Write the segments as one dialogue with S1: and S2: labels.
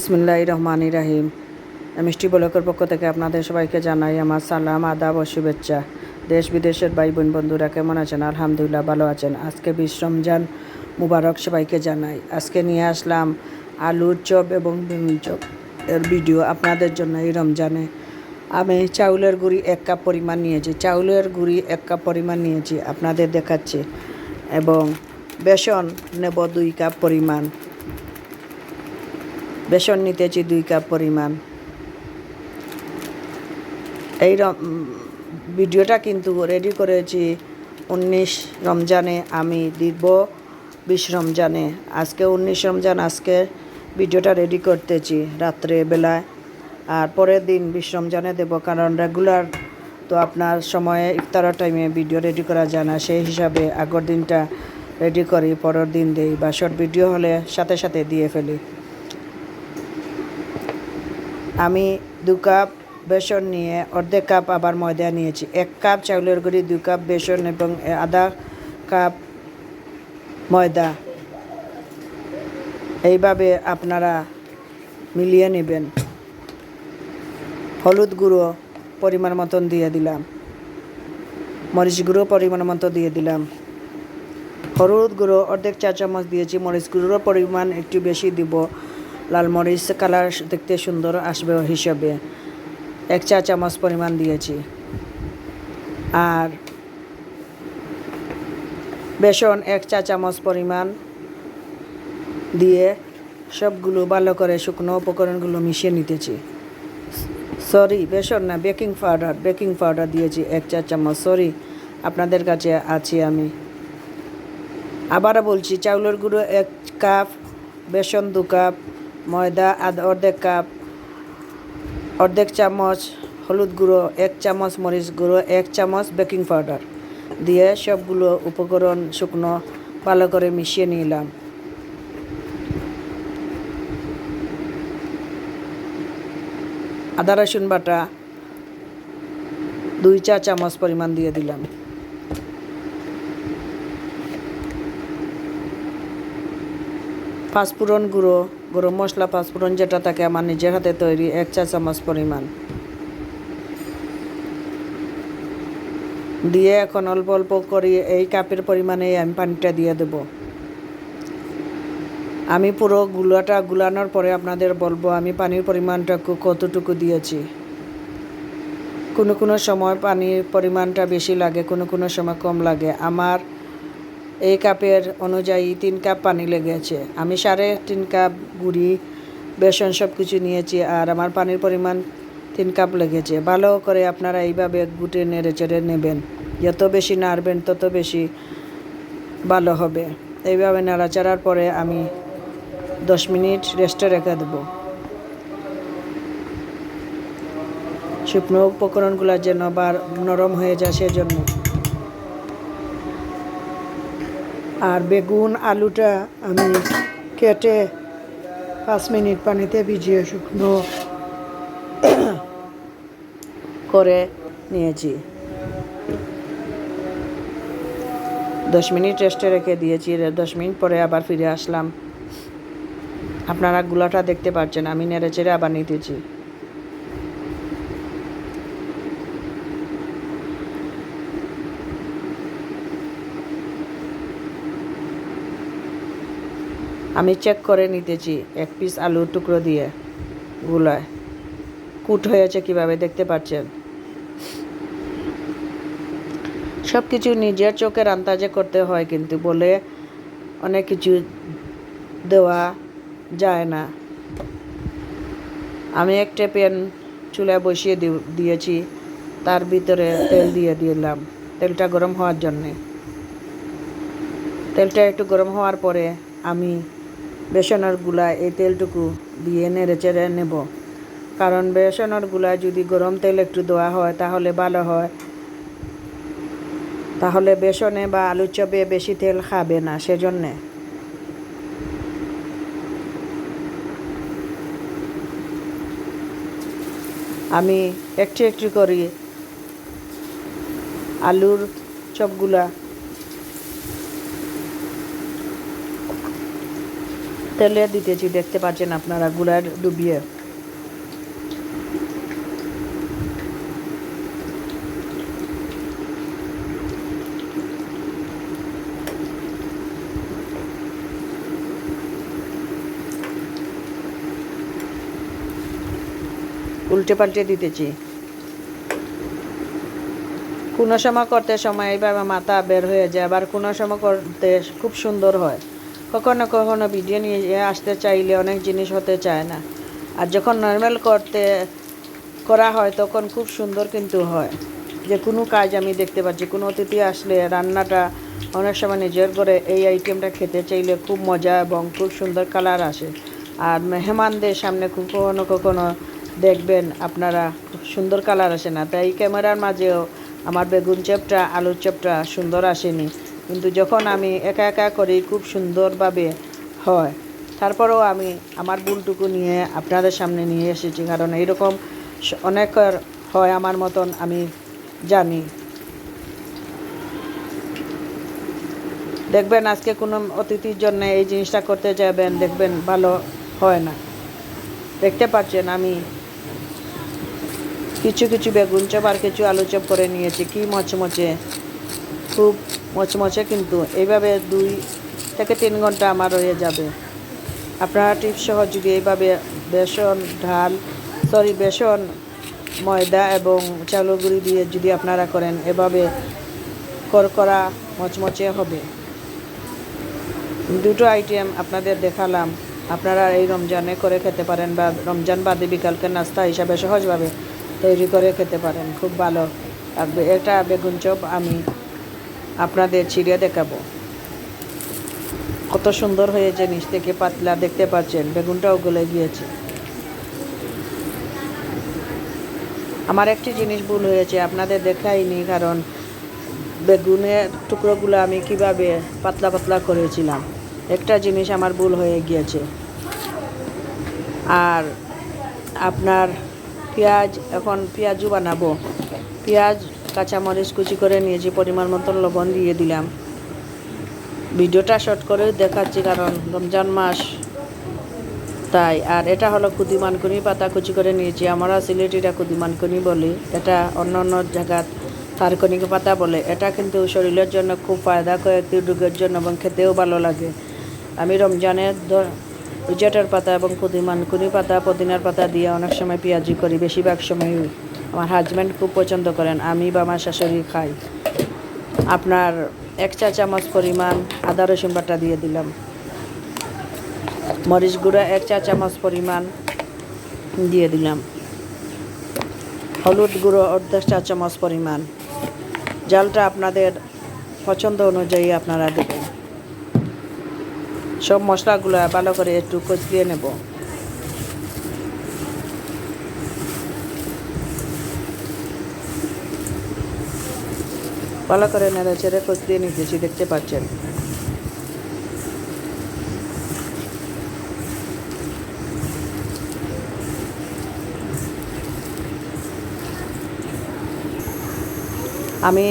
S1: বিসমুল্লাহ রহমান রাহিম মিষ্টি বলকের পক্ষ থেকে আপনাদের সবাইকে জানাই আমার সালাম, আদাব ও শুভেচ্ছা। দেশ বিদেশের ভাই বোন বন্ধুরা কেমন আছেন? আলহামদুলিল্লাহ ভালো আছেন। আজকে বিশ রমজান, মুবারক সবাইকে জানাই। আজকে নিয়ে আসলাম আলুর চপ এবং বেগুন চপ এর ভিডিও আপনাদের জন্য এই রমজানে। আমি চাউলের গুঁড়ি এক কাপ পরিমাণ নিয়েছি। চাউলের গুঁড়ি এক কাপ পরিমাণ নিয়েছি, আপনাদের দেখাচ্ছি। এবং বেসন নেব দুই কাপ পরিমাণ। বেসন নিতেছি দুই কাপ পরিমাণ। এই ভিডিওটা কিন্তু রেডি করেছি উনিশ রমজানে আমি দিব বিশ রমজানে। আজকে উনিশ রমজান, আজকে ভিডিওটা রেডি করতেছি রাত্রে বেলায়। আর পরের দিন বিশ রমজানে দেবো, কারণ রেগুলার তো আপনার সময়ে ইফতারের টাইমে ভিডিও রেডি করা যায় না। সেই হিসাবে আগের দিনটা রেডি করি, পরের দিন দিই বা শর্ট ভিডিও হলে সাথে সাথে দিয়ে ফেলি। আমি দু কাপ বেসন নিয়ে অর্ধেক কাপ আবার ময়দা নিয়েছি। এক কাপ চাউলের গুঁড়ি, দু কাপ বেসন এবং আধা কাপ ময়দা। এইভাবে আপনারা মিলিয়ে নেবেন। হলুদ গুঁড়ো পরিমাণ মতন দিয়ে দিলাম। মরিচ গুঁড়ো পরিমাণ মতো দিয়ে দিলাম। হলুদ গুঁড়ো অর্ধেক চা চামচ দিয়েছি। মরিচ গুঁড়োর পরিমাণ একটু বেশি দিব। লাল মরিচ কালার দেখতে সুন্দর আসবে হিসেবে। এক চা চামচ পরিমাণ দিয়েছি। আর বেসন এক চা চামচ পরিমাণ দিয়ে সবগুলো ভালো করে শুকনো উপকরণগুলো মিশিয়ে নিতেছি। সরি, বেসন না, বেকিং পাউডার বেকিং পাউডার দিয়েছি এক চা চামচ। সরি, আপনাদের কাছে আছি আমি। আবারও বলছি, চাউলের গুঁড়ো এক কাপ, বেসন দু কাপ ময়দা, আধ অর্ধেক কাপ, অর্ধেক চামচ হলুদ গুঁড়ো, এক চামচ মরিচ গুঁড়ো, এক চামচ বেকিং পাউডার দিয়ে সবগুলো উপকরণ শুকনো ভালো করে মিশিয়ে নিলাম। আদা রসুন বাটা দুই চা চামচ পরিমাণ দিয়ে দিলাম। পাঁচফোড়ন গুঁড়ো, গরম মশলা পাঁচফোড়ন যেটা থাকে আমার নিজের হাতে তৈরি, এক চা চামচ পরিমাণ। দিয়ে এখন অল্প অল্প করে এই কাপের পরিমাণে আমি পানিটা দিয়ে দেব। আমি পুরো গুলাটা গুলানোর পরে আপনাদের বলব, আমি পানির পরিমাণটা কতটুকু দিয়েছি। কোনো কোনো সময় পানির পরিমাণটা বেশি লাগে, কোনো কোনো সময় কম লাগে। আমার এই কাপের অনুযায়ী তিন কাপ পানি লেগেছে। আমি সাড়ে তিন কাপ গুড়ি, বেসন সব কিছু নিয়েছি আর আমার পানির পরিমাণ তিন কাপ লেগেছে। ভালো করে আপনারা এইভাবে গুটে নেড়ে চেড়ে নেবেন। যত বেশি নাড়বেন, তত বেশি ভালো হবে। এইভাবে নাড়াচাড়ার পরে আমি দশ মিনিট রেস্টে রেখে দেবো। শুকনো উপকরণগুলো যেন বার নরম হয়ে যায় সেজন্য। আর বেগুন, আলুটা আমি কেটে পাঁচ মিনিট পানিতে ভিজিয়ে শুকনো করে নিয়েছি। দশ মিনিট রেস্টে রেখে দিয়েছি। দশ মিনিট পরে আবার ফিরে আসলাম। আপনারা গুলাটা দেখতে পাচ্ছেন আমি নেড়ে চেড়ে আবার নিতেছি। আমি চেক করে নিতেছি, এক পিস আলুর টুকরো দিয়ে গুলায়। কুট হয়েছে কীভাবে দেখতে পাচ্ছেন? সব কিছু নিজের চোখের আন্দাজে করতে হয় কিন্তু বলে অনেক কিছু দেওয়া যায় না। আমি একটা প্যান চুলায় বসিয়ে দিয়েছি, তার ভিতরে তেল দিয়ে দিলাম। তেলটা গরম হওয়ার জন্যে। তেলটা একটু গরম হওয়ার পরে আমি বেসনেরগুলা এই তেলটুকু দিয়ে নেড়ে চেড়ে নেব। কারণ বেসনেরগুলা যদি গরম তেল একটু দেওয়া হয়, তাহলে ভালো হয়। তাহলে বেসনে বা আলু চপে বেশি তেল খাবে না, সেজন্যে। আমি একটু একটু করি। আলুর চপগুলা তেলে দিতেছি, দেখতে পাচ্ছেন আপনারা গুড়ার ডুবিয়ে। উল্টে পাল্টে দিতেছি। কোনো সময় করতে সময় এইভাবে মাথা বের হয়ে যায়, আবার কোনো সময় করতে খুব সুন্দর হয়। কখনো কখনো ভিডিও নিয়ে আসতে চাইলে অনেক জিনিস হতে চায় না। আর যখন নর্মাল করতে, করা হয় তখন খুব সুন্দর কিন্তু হয়। যে কোনো কাজ আমি দেখতে পাচ্ছি, কোনো অতিথি আসলে রান্নাটা অনেক সময় নিজের করে এই আইটেমটা খেতে চাইলে খুব মজা এবং খুব সুন্দর কালার আসে। আর মেহমানদের সামনে খুব কখনো কখনো দেখবেন আপনারা খুব সুন্দর কালার আসে না। তাই ক্যামেরার মাঝেও আমার বেগুন চপটা আলুর চপটা সুন্দর আসেনি। কিন্তু যখন আমি একা একা করি, খুব সুন্দরভাবে হয়। তারপরেও আমি আমার ভুলটুকু নিয়ে আপনাদের সামনে নিয়ে এসেছি, কারণ এইরকম অনেকের হয় আমার মতন, আমি জানি। দেখবেন আজকে কোনো অতিথির জন্য এই জিনিসটা করতে যাবেন, দেখবেন ভালো হয় না। দেখতে পাচ্ছেন, আমি কিছু কিছু বেগুন চপ আর কিছু আলু চপ করে নিয়েছি, কি মচমচে। খুব মচমচে কিন্তু এইভাবে দুই থেকে তিন ঘণ্টা আমার রয়ে যাবে। আপনারা টিপস সহ যদি এইভাবে বেসন, ঢাল সরি বেসন, ময়দা এবং চাউলের গুঁড়ি দিয়ে যদি আপনারা করেন, এভাবে করকরা মচমচে হবে। দুটো আইটেম আপনাদের দেখালাম। আপনারা এই রমজানে করে খেতে পারেন বা রমজান বাদে বিকালকে নাস্তা হিসাবে সহজভাবে তৈরি করে খেতে পারেন। খুব ভালো লাগবে। এটা বেগুন চপ আমি আপনাদের ছিঁড়ে দেখাবো। কত সুন্দর হয়েছে, নিচ থেকে পাতলা দেখতে পাচ্ছেন, বেগুনটাও গলে গিয়েছে। আমার একটি জিনিস ভুল হয়েছে, আপনাদের দেখাইনি, কারণ বেগুনের টুকরোগুলো আমি কীভাবে পাতলা পাতলা করেছিলাম। একটা জিনিস আমার ভুল হয়ে গিয়েছে। আর আপনার পেঁয়াজ, এখন পেঁয়াজও বানাবো। পেঁয়াজ কাঁচামরিচ কুচি করে নিয়েছি, পরিমাণ মতন লবণ দিয়ে দিলাম। ভিডিওটা শর্ট করে দেখাচ্ছি কারণ রমজান মাস, তাই। আর এটা হলো কুদিমানকুনি পাতা কুচি করে নিয়েছি। আমরা সিলেটিটা কুদিমানকুনি বলি। এটা অন্য অন্য জায়গাত তারকনিক পাতা বলে। এটা কিন্তু শরীরের জন্য খুব ফায়দা করে একটি রোগের জন্য এবং খেতেও ভালো লাগে। আমি রমজানের উজেটার পাতা এবং কুদিমানকুনি পাতা, পুদিনার পাতা দিয়ে অনেক সময় পেঁয়াজি করি, বেশিরভাগ সময় আমার হাজব্যান্ড খুব পছন্দ করেন। আমি বা আমার শাশুড়ি খাই। আপনার এক চা চামচ পরিমাণ আদা রসুন বাটা দিয়ে দিলাম। মরিচ গুঁড়া এক চা চামচ পরিমাণ দিয়ে দিলাম। হলুদ গুঁড়ো অর্ধেক চা চামচ পরিমাণ। জালটা আপনাদের পছন্দ অনুযায়ী আপনারা দেবেন। সব মশলাগুলো ভালো করে একটু কচলিয়ে নেব। ভালো করে নেড়ে চেড়ে কচলিয়ে নিতেছি দেখতে পাচ্ছেন। আমি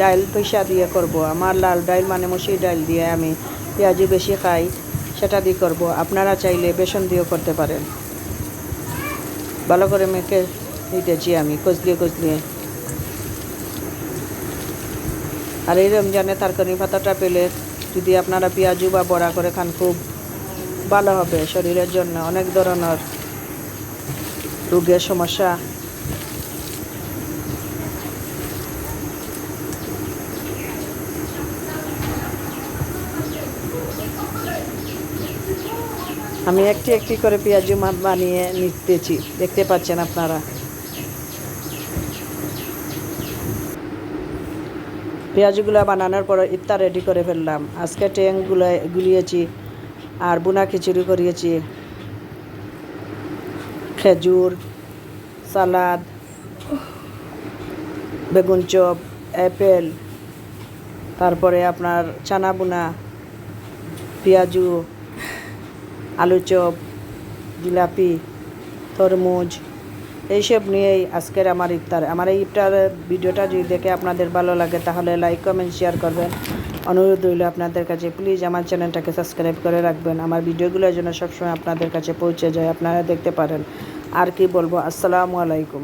S1: ডাইল পয়সা দিয়ে করব। আমার লাল ডাইল মানে মসুর ডাইল দিয়ে আমি পেঁয়াজি বেশি খাই, সেটা দিয়ে করব। আপনারা চাইলে বেসন দিয়েও করতে পারেন। ভালো করে মেখে নিতেছি আমি কচলিয়ে কচলিয়ে আর এই রমজানে তারকারি পাতাটা পেলে যদি আপনারা পেঁয়াজু বা বড়া করে খান, খুব ভালো হবে শরীরের জন্য। অনেক ধরনের রোগের সমস্যা। আমি একটি একটি করে পেঁয়াজু মা- বানিয়ে নিতেছি। দেখতে পাচ্ছেন আপনারা। পেঁয়াজগুলো বানানোর পর ইফতার রেডি করে ফেললাম। আজকে ট্যাংগুলো গুলিয়েছি, আর বুনা খিচুড়ি করিয়েছি। খেজুর, সালাদ, বেগুন চপ, অ্যাপেল, তারপরে আপনার চানা বুনা, পেঁয়াজু, আলু চপ, জিলাপি, তরমুজ এইসব নিয়েই আজকের আমার ইফতার। আমার এই ইফতার ভিডিওটা যদি দেখে আপনাদের ভালো লাগে, তাহলে লাইক কমেন্ট শেয়ার করবেন। অনুরোধ রইল আপনাদের কাছে। প্লিজ আমার চ্যানেলটাকে সাবস্ক্রাইব করে রাখবেন। আমার ভিডিওগুলো যেন সবসময় আপনাদের কাছে পৌঁছে যায়, আপনারা দেখতে পারেন। আর কি বলব? আসসালামু আলাইকুম।